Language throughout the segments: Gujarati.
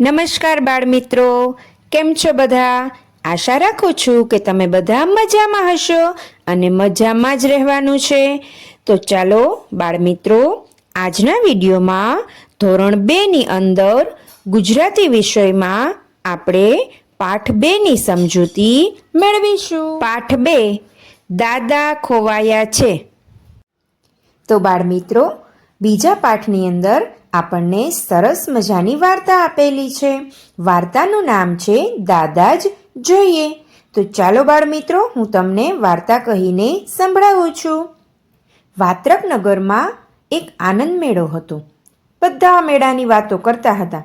નમસ્કાર બાળમિત્રો. કેમ છો બધા? આશા રાખું છું કે તમે બધા મજામાં હશો અને મજામાં જ રહેવાનું છે. તો ચાલો બાળમિત્રો, આજના વિડીયોમાં ધોરણ બેની અંદર ગુજરાતી વિષયમાં આપણે પાઠ બેની સમજૂતી મેળવીશું. પાઠ બે, દાદા ખોવાયા છે. તો બાળમિત્રો, બીજા પાઠની અંદર આપણને સરસ મજાની વાર્તા આપેલી છે. વાર્તાનું નામ છે દાદા જ જોઈએ. તો ચાલો બાળ મિત્રો હું તમને વાર્તા કહીને સંભળાવું છું. વાત્રક નગરમાં એક આનંદ મેળો હતો. બધા મેળાની વાતો કરતા હતા.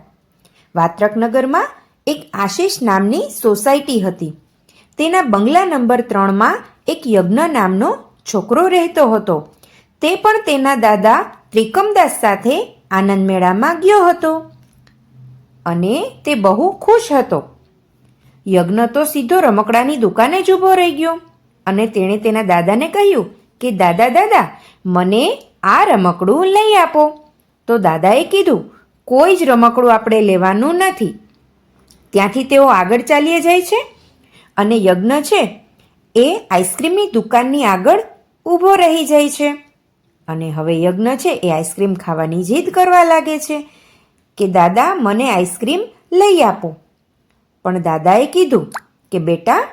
વાત્રક નગરમાં એક આશીષ નામની સોસાયટી હતી. તેના બંગલા નંબર ત્રણમાં એક યજ્ઞ નામનો છોકરો રહેતો હતો. તે પણ તેના દાદા ત્રિકમદાસ સાથે આનંદ મેળામાં ગયો હતો અને તે બહુ ખુશ હતો. યજ્ઞ તો સીધો રમકડાની દુકાને જ ઊભો રહી ગયો અને તેણે તેના દાદાને કહ્યું કે, દાદા દાદા, મને આ રમકડું લઈ આપો. તો દાદાએ કીધું, કોઈ જ રમકડું આપણે લેવાનું નથી. ત્યાંથી તેઓ આગળ ચાલીએ જાય છે અને યજ્ઞ છે એ આઈસ્ક્રીમની દુકાનની આગળ ઊભો રહી જાય છે. અને હવે યજ્ઞ છે, એ આઈસ્ક્રીમ ખાવાની જીદ કરવા લાગે છે કે, દાદા, મને આઈસ્ક્રીમ લઈ આપો. પણ દાદાએ કીધું કે, બેટા,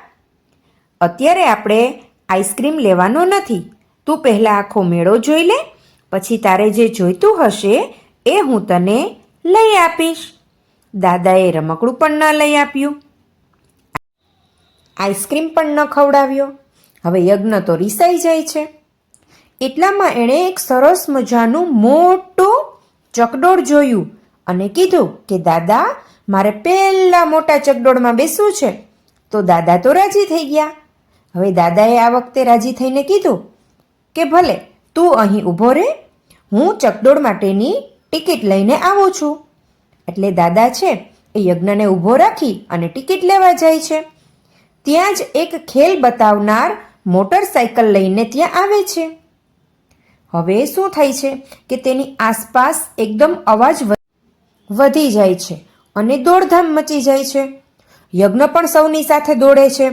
અત્યારે આપણે આઈસ્ક્રીમ લેવાનો નથી. તું પહેલાં આખો મેળો જોઈ લે, પછી તારે જે જોઈતું હશે એ હું તને લઈ આપીશ. દાદાએ રમકડું પણ ન લઈ આપ્યું. આઈસ્ક્રીમ પણ ન ખવડાવ્યો. હવે યજ્ઞ તો રીસાઈ જાય છે. એટલામાં એણે એક સરસ મજાનું મોટું ચકડોળ જોયું અને કીધું કે, દાદા, મારે પહેલા મોટા ચકડોળમાં બેસવું છે. તો દાદા તો રાજી થઈ ગયા. હવે દાદાએ આ વખતે રાજી થઈને કીધું કે, ભલે, તું અહીં ઊભો રહે હું ચકડોળ માટેની ટિકિટ લઈને આવું છું. એટલે દાદા છે એ યજ્ઞને ઊભો રાખી અને ટિકિટ લેવા જાય છે. ત્યાં જ એક ખેલ બતાવનાર મોટરસાયકલ લઈને ત્યાં આવે છે. હવે શું થાય છે કે તેની આસપાસ એકદમ અવાજ વધી જાય છે અને દોડધામ મચી જાય છે. યજ્ઞ પણ સૌની સાથે દોડે છે.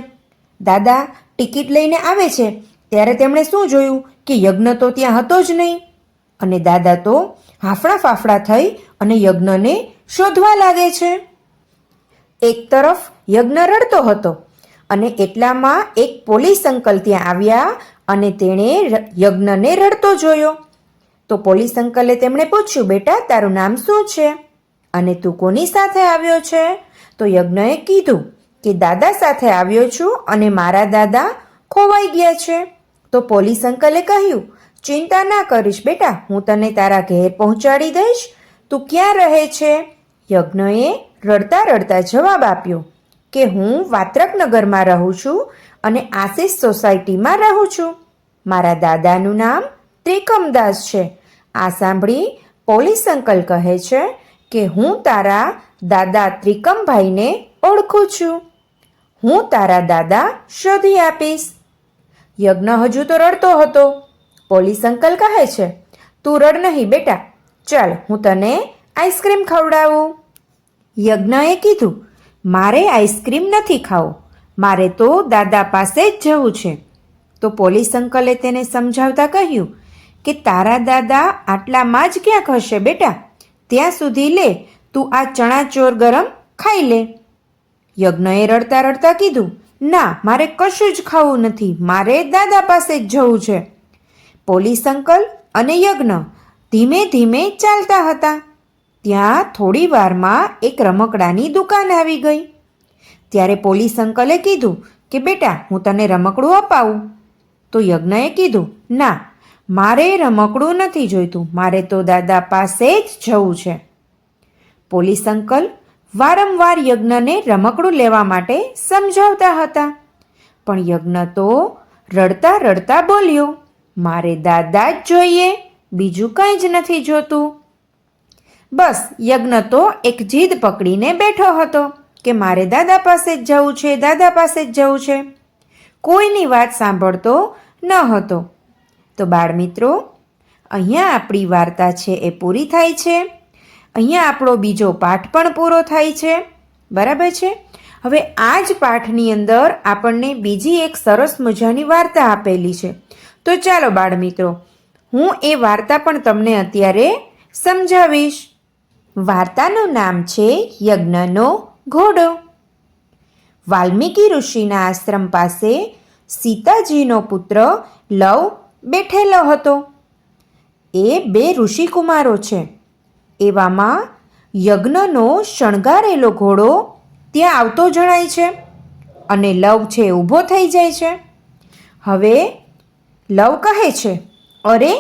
દાદા ટિકિટ લઈને આવે છે ત્યારે તેમણે શું જોયું કે યજ્ઞ તો ત્યાં હતો જ નહીં. અને દાદા તો હાફડા ફાફડા થઈ અને યજ્ઞને શોધવા લાગે છે. એક તરફ યજ્ઞ રડતો હતો અને એટલામાં એક પોલીસ અંકલ ત્યાં આવ્યા અને તેણે યજ્ઞને રડતો જોયો. તો પોલીસ અંકલે તેમણે પૂછ્યું, બેટા, તારું નામ શું છે? અને તું કોની સાથે આવ્યો છે? તો યજ્ઞએ કીધું કે, દાદા સાથે આવ્યો છું અને મારા દાદા ખોવાઈ ગયા છે. તો પોલીસ અંકલે કહ્યું, ચિંતા ના કરીશ બેટા, હું તને તારા ઘેર પહોંચાડી દઈશ. તું ક્યાં રહે છે? યજ્ઞએ રડતા રડતા જવાબ આપ્યો કે હું વાત્રક નગરમાં રહું છું અને આશિષ સોસાયટીમાં રહું છું. મારા દાદાનું નામ ત્રિકમદાસ છે. આ સાંભળી પોલીસ અંકલ કહે છે કે હું તારા દાદા ત્રિકમભાઈને ઓળખું છું. હું તારા દાદા શોધી આપીશ. યજ્ઞ હજુ તો રડતો હતો. પોલીસ અંકલ કહે છે, તું રડ નહીં બેટા. ચાલ, હું તને આઈસ્ક્રીમ ખવડાવું. યજ્ઞએ કીધું મારે આઈસ્ક્રીમ નથી ખાવું. મારે તો દાદા પાસે જ જવું છે. તો પોલીસ અંકલે તેને સમજાવતા કહ્યું કે તારા દાદા આટલામાં જ ક્યાંક હશે બેટા? ત્યાં સુધી લે, તું આ ચણા ચોર ગરમ ખાઈ લે. યજ્ઞએ રડતા રડતા કીધું, ના, મારે કશું જ ખાવું નથી. મારે દાદા પાસે જ જવું છે. પોલીસ અંકલ અને યજ્ઞ ધીમે ધીમે ચાલતા હતા. ત્યાં થોડી વારમાં એક રમકડાની દુકાન આવી ગઈ. ત્યારે પોલીસ અંકલે કીધું કે, બેટા, હું તને રમકડું અપાવું. તો યજ્ઞએ કીધું, ના, મારે રમકડું નથી જોઈતું. મારે તો દાદા પાસે જ જવું છે. પોલીસ અંકલ વારંવાર યજ્ઞને રમકડું લેવા માટે સમજાવતા હતા. પણ યજ્ઞ તો રડતા રડતા બોલ્યો, મારે દાદા જ જોઈએ, બીજું કંઈ જ નથી જોતું. બસ યજ્ઞ તો એક જીદ પકડીને બેઠો હતો કે મારે દાદા પાસે જ જવું છે, દાદા પાસે જ જવું છે. કોઈની વાત સાંભળતો ન હતો. તો બાળમિત્રો, અહીંયા આપણી વાર્તા છે એ પૂરી થાય છે. અહીંયા આપણો બીજો પાઠ પણ પૂરો થાય છે. બરાબર છે? હવે આ જ પાઠની અંદર આપણને બીજી એક સરસ મજાની વાર્તા આપેલી છે. તો ચાલો બાળમિત્રો, હું એ વાર્તા પણ તમને અત્યારે સમજાવીશ. વાર્તાનું નામ છે યજ્ઞનો ઘોડો. વાલ્મીકી ઋષિના આશ્રમ પાસે સીતાજીનો પુત્ર લવ બેઠેલો હતો. એ બે ઋષિકુમારો છે. એવામાં યજ્ઞનો શણગારેલો ઘોડો ત્યાં આવતો જણાય છે અને લવ છે ઊભો થઈ જાય છે. હવે લવ કહે છે, અરે,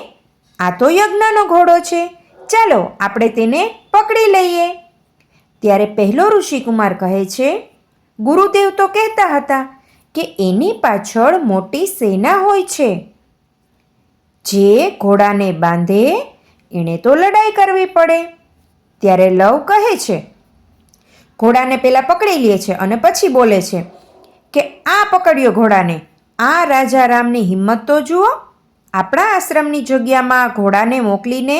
આ તો યજ્ઞનો ઘોડો છે. ચાલો આપણે તેને પકડી લઈએ. ત્યારે પહેલો ઋષિકુમાર કહે છે, ગુરુદેવ તો કહેતા હતા કે એની પાછળ મોટી સેના હોય છે. જે ઘોડાને બાંધે, એણે તો લડાઈ કરવી પડે. ત્યારે લવ કહે છે, ઘોડાને પહેલાં પકડી લે છે અને પછી બોલે છે કે, આ પકડ્યો ઘોડાને. આ રાજા રામની હિંમત તો જુઓ. આપણા આશ્રમની જગ્યામાં ઘોડાને મોકલીને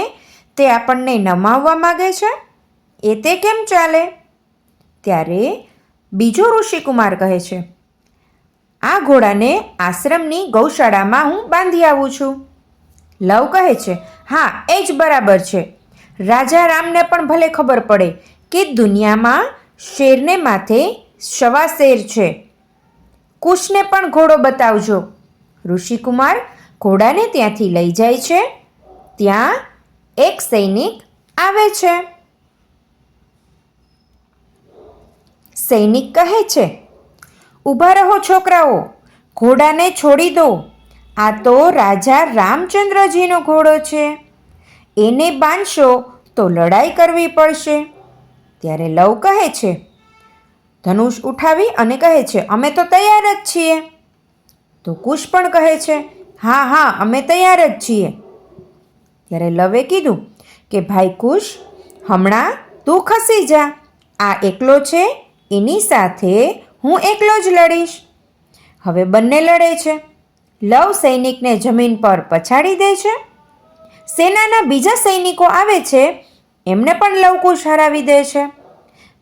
તે આપણને નમાવવા માગે છે? એ તે કેમ ચાલે? ત્યારે બીજો ઋષિકુમાર કહે છે, આ ઘોડાને આશ્રમની ગૌશાળામાં હું બાંધી આવું છું. લવ કહે છે, હા, એ જ બરાબર છે. રાજા રામને પણ ભલે ખબર પડે કે દુનિયામાં શેરને માથે સવા શેર છે. કુશને પણ ઘોડો બતાવજો. ઋષિકુમાર ઘોડાને ત્યાંથી લઈ જાય છે. ત્યાં એક સૈનિક આવે છે. સૈનિક કહે છે ઊભા રહો છોકરાઓ, ઘોડાને છોડી દો. આ તો રાજા રામચંદ્રજીનો ઘોડો છે. એને બાંધશો તો લડાઈ કરવી પડશે. ત્યારે લવ કહે છે, ધનુષ ઉઠાવી અને કહે છે, અમે તો તૈયાર જ છીએ. તો કુશ પણ કહે છે, હા હા, અમે તૈયાર જ છીએ. ત્યારે લવે કીધું કે, ભાઈ કુશ, હમણાં તું ખસી જા. આ એકલો છે, એની સાથે હું એકલો જ લડીશ. હવે બંને લડે છે. લવ સૈનિકને જમીન પર પછાડી દે છે. સેનાના બીજા સૈનિકો આવે છે, એમને પણ લવકુશ હરાવી દે છે.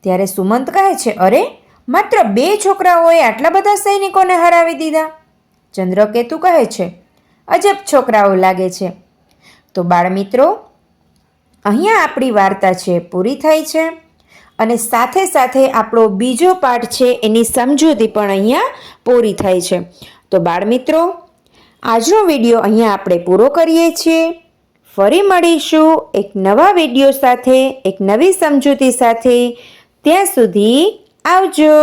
ત્યારે સુમંત કહે છે, અરે, માત્ર બે છોકરાઓએ આટલા બધા સૈનિકોને હરાવી દીધા. ચંદ્રકેતુ કહે છે, અજબ છોકરાઓ લાગે છે. તો બાળમિત્રો અહીંયા આપણી વાર્તા છે, પૂરી થઈ છે. અને સાથે સાથે આપણો બીજો પાઠ છે, એની સમજૂતી પણ અહીંયા પૂરી થઈ છે. તો બાળમિત્રો આજનો વીડિયો અહીંયા આપણે પૂરો કરીએ છીએ. ફરી મળીશું એક નવા વીડિયો સાથે, એક નવી સમજૂતી સાથે. ત્યાં સુધી આવજો.